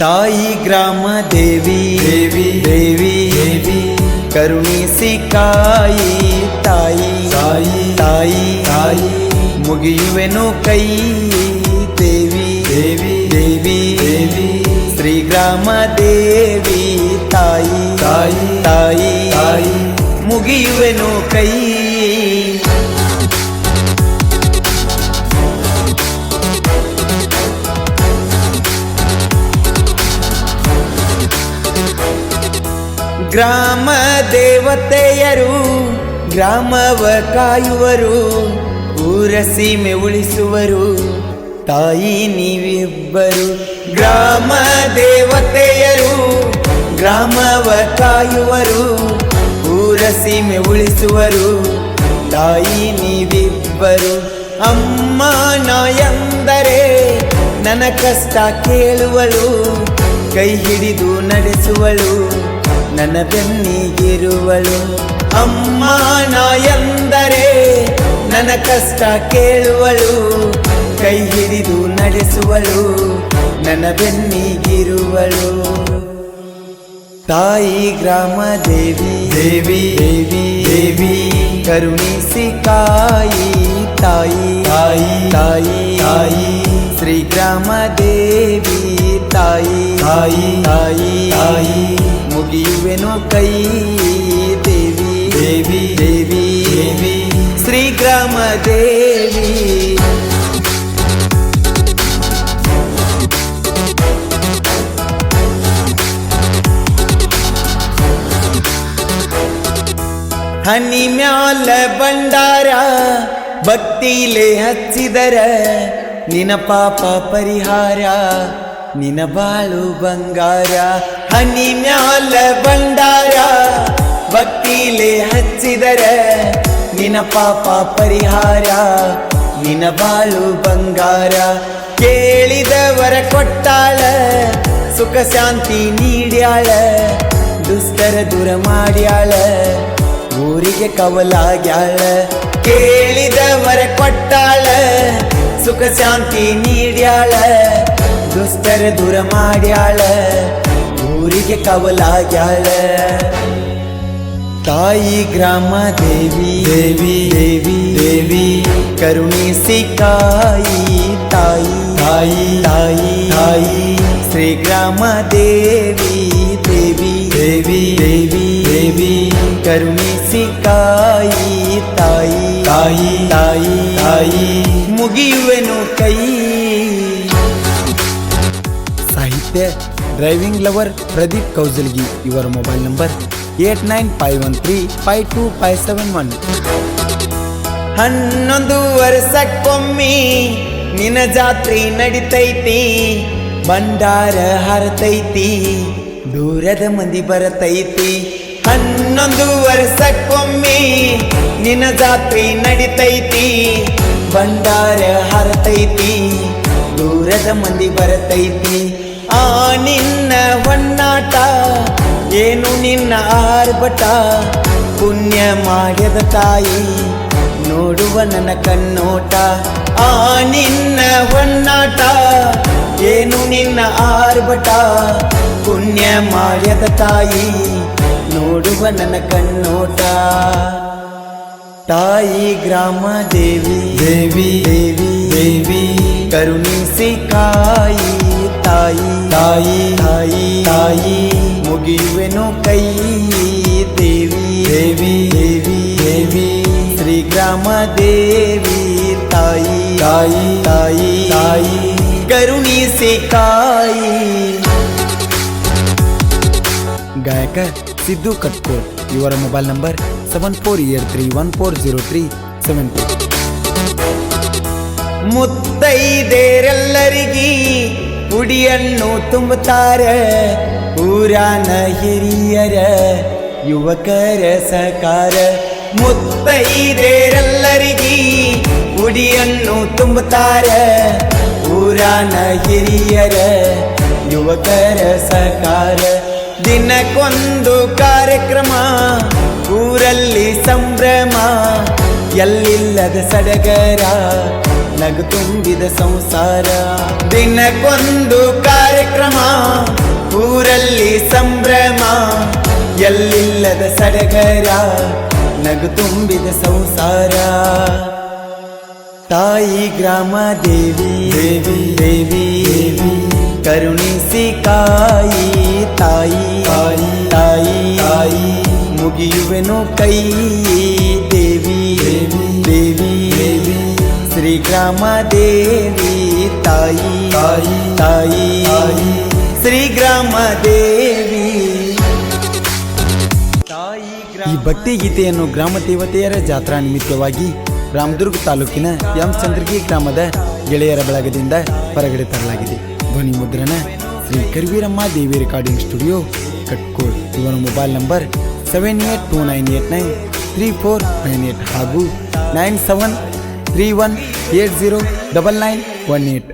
ತಾಯಿ ಗ್ರಾಮ ದೇವಿ ದೇವಿ ದೇವಿ ದೇವಿ. ಕರುಣಿಸಿ ಕಾಯಿ ತಾಯಿ ತಾಯಿ ತಾಯಿ ತಾಯಿ. ಮುಗಿಯುವೆನು ಕೈ ದೇವಿ ದೇವಿ ದೇವಿ. ದೇವಿ. ಶ್ರೀ ಗ್ರಾಮ ದೇವಿ ತಾಯಿ ತಾಯಿ ತಾಯಿ. ತಾಯಿ. ಮುಗಿಯುವೆನು ಕೈ ಗ್ರಾಮ ದೇವತೆಯರು, ಗ್ರಾಮವ ಕಾಯುವರು, ಊರ ಸೀಮೆ ಉಳಿಸುವರು, ತಾಯಿ ನೀವಿಬ್ಬರು. ಗ್ರಾಮ ದೇವತೆಯರು, ಗ್ರಾಮವ ಕಾಯುವರು, ಊರ ಸೀಮೆ ಉಳಿಸುವರು, ತಾಯಿ ನೀವಿಬ್ಬರು. ಅಮ್ಮ ನಾಯಂದರೆ ನನ್ನ ಕಷ್ಟ ಕೇಳುವಳು, ಕೈ ಹಿಡಿದು ನಡೆಸುವಳು ನನ್ನ ಬೆನ್ನಿಗಿರುವಳು ಅಮ್ಮ ನಾಯಂದರೆ ನನ್ನ ಕಷ್ಟ ಕೇಳುವಳು, ಕೈ ಹಿಡಿದು ನಡೆಸುವಳು ನನ್ನ ಬೆನ್ನಿಗಿರುವಳು ತಾಯಿ ಗ್ರಾಮ ದೇವಿ ದೇವಿ ದೇವಿ ದೇವಿ, ಕರುಣಿಸಿ ಕಾಯಿ, ತಾಯಿ ತಾಯಿ ತಾಯಿ ತಾಯಿ, ಶ್ರೀ ಗ್ರಾಮ ದೇವಿ, ತಾಯಿ ತಾಯಿ ತಾಯಿ ತಾಯಿ. ಮುಗಿಯುವೆನು ಕೈ, ದೇವಿ ದೇವಿ ದೇವಿ ದೇವಿ ಶ್ರೀ ಗ್ರಾಮ ದೇವಿ ಹನಿ ಮ್ಯಾಲ ಬಂಡಾರ ಭಕ್ತಿಲೆ ಹಚ್ಚಿದರ ನಿನ ಪಾಪ ಪರಿಹಾರ. ನಿನ ಬಾಳು ಬಂಗಾರ, ಹನಿ ಮ್ಯಾಲ ಬಂಡಾರ ಭಕ್ತಿಲೆ ಹಚ್ಚಿದರೆ ನಿನ ಪಾಪ ಪರಿಹಾರ. ನಿನ ಬಾಳು ಬಂಗಾರ, ಕೇಳಿದವರ ಕೊಟ್ಟಾಳ. ಸುಖ ಶಾಂತಿ ನೀಡ್ಯಾಳ ದುಸ್ತರ ದೂರ ಮಾಡ್ಯಾಳ. ಊರಿಗೆ ಕವಲಾಗ್ಯಾಳ ಕೇಳಿದವರ ಕೊಟ್ಟಾಳ. ಸುಖ ಶಾಂತಿ ನೀಡ್ಯಾಳ. ದುಷ್ಟರ ದೂರ ಮಾಡ್ಯಾಳ, ಊರಿಗೆ ಕವಲಾಗ್ಯಾಳ. ತಾಯಿ ಗ್ರಾಮ ದೇವಿ ದೇವಿ ದೇವಿ ದೇವಿ ಕರುಣಿಸಿ ಕಾಯಿ ತಾಯಿ ತಾಯಿ ತಾಯಿ ತಾಯಿ ಶ್ರೀ ಗ್ರಾಮ ದೇವಿ ದೇವಿ ದೇವಿ ದೇವಿ ದೇವಿ ಕರುಣಿಸಿ ಕಾಯಿ ತಾಯಿ ತಾಯಿ ತಾಯಿ ತಾಯಿ. ಮುಗಿಯುವೆನು ಕೈ ಸಾಹಿತ್ಯ ಡ್ರೈವಿಂಗ್ ಲವರ್ ಪ್ರದೀಪ್ ಕೌಜಲ್ಗಿ ಇವರ mobile number eight nine five one three five two five seven one ಹನ್ನೊಂದು ವರ್ಷಕ್ಕೊಮ್ಮಿ ನಿನ್ನ ಜಾತ್ರೆ ನಡಿತೈತಿ. ಭಂಡಾರ ಹರತೈತಿ, ದೂರದ ಮಂದಿ ಬರತೈತಿ. ಹನ್ನೊಂದು ವರ್ಷಕ್ಕೊಮ್ಮಿ ನಿನ್ನ ಜಾತ್ರೆ ನಡಿತೈತಿ. ಭಂಡಾರ ಹರತೈತಿ, ದೂರದ ಮಂದಿ ಬರತೈತಿ. ಆ ನಿನ್ನ ಹೊನ್ನಾಟ ಏನು ನಿನ್ನ ಆರ್ಭಟ? ಪುಣ್ಯ ಮಾಡ್ಯದ ತಾಯಿ ನೋಡುವ ನನ್ನ ಕಣ್ಣೋಟ. ಆ ನಿನ್ನ ಹೊನ್ನಾಟ ಏನು ನಿನ್ನ ಆರ್ಭಟ? ಪುಣ್ಯ ಮಾಡ್ಯದ ತಾಯಿ ನೋಡುವ ನನ್ನ ಕಣ್ಣೋಟ. ತಾಯಿ ಗ್ರಾಮ ದೇವಿ ದೇವಿ ದೇವಿ ದೇವಿ ಕರುಣಿಸಿ ಕಾಯಿ. ತಾಯಿ ತಾಯಿ ತಾಯಿ ತಾಯಿ ಮುಗಿಯುವೆನು ಕೈ ದೇವಿ ದೇವಿ ದೇವಿ ದೇವಿ ಶ್ರೀ ಗ್ರಾಮ ದೇವಿ ತಾಯಿ ತಾಯಿ ತಾಯಿ ತಾಯಿ ಕರುಣಿಸಿ ಕಾಯಿ ಗಾಯಕ ಸಿದ್ದು ಕಟ್ಕೋಟ್ ಇವರ mobile number seven four eight three one four zero three seven two ಮುತ್ತೈದೇರೆಲ್ಲರಿಗೀ ಉಡಿಯನ್ನು ತುಂಬುತ್ತಾರೆ ಊರಾನ ಹಿರಿಯರ ಯುವಕರ ಸಕಾರ ಮುತ್ತೈದೇರೆಲ್ಲರಿಗೀ ಉಡಿಯನ್ನು ತುಂಬುತ್ತಾರೆ ಊರಾನ ಹಿರಿಯರ ಯುವಕರ ಸಕಾರ ದಿನಕ್ಕೊಂದು ಕಾರ್ಯಕ್ರಮ, ಊರಲ್ಲಿ ಸಂಭ್ರಮ ಎಲ್ಲಿಲ್ಲದ ಸಡಗರ ನಗು ತುಂಬಿದ ಸಂಸಾರ. ದಿನಕ್ಕೊಂದು ಕಾರ್ಯಕ್ರಮ, ಊರಲ್ಲಿ ಸಂಭ್ರಮ. ಎಲ್ಲಿಲ್ಲದ ಸಡಗರ ನಗು ತುಂಬಿದ ಸಂಸಾರ. ತಾಯಿ ಗ್ರಾಮ ದೇವಿ ದೇವಿ ದೇವಿ ದೇವಿ. ಕರುಣಿಸಿ ಕಾಯಿ, ತಾಯಿ ತಾಯಿ ತಾಯಿ. ಮುಗಿಯುವೆನು ಕೈ ಶ್ರೀ ಗ್ರಾಮ ದೇವಿ ತಾಯಿ ತಾಯಿ. ತಾಯಿ ತಾಯಿ ಶ್ರೀ ಗ್ರಾಮ. ದೇವಿ ಈ ಭಕ್ತಿ ಗೀತೆಯನ್ನು ಗ್ರಾಮ ದೇವತೆಯರ ಜಾತ್ರಾ ನಿಮಿತ್ತವಾಗಿ ರಾಮದುರ್ಗ ತಾಲೂಕಿನ ಎಂ ಚಂದ್ರಗಿ ಗ್ರಾಮದ ಗೆಳೆಯರ ಬಳಗದಿಂದ ಹೊರಗಡೆ ತರಲಾಗಿದೆ. ಧ್ವನಿ ಮುದ್ರಣ ಶ್ರೀ ಕರ್ವೀರಮ್ಮ ದೇವಿ ರೆಕಾರ್ಡಿಂಗ್ ಸ್ಟುಡಿಯೋ, ಕಟ್ಕೋಡ್. ಇವನ mobile number seven eight two nine eight nine three four nine eight ಹಾಗೂ nine seven three one eight zero double nine one eight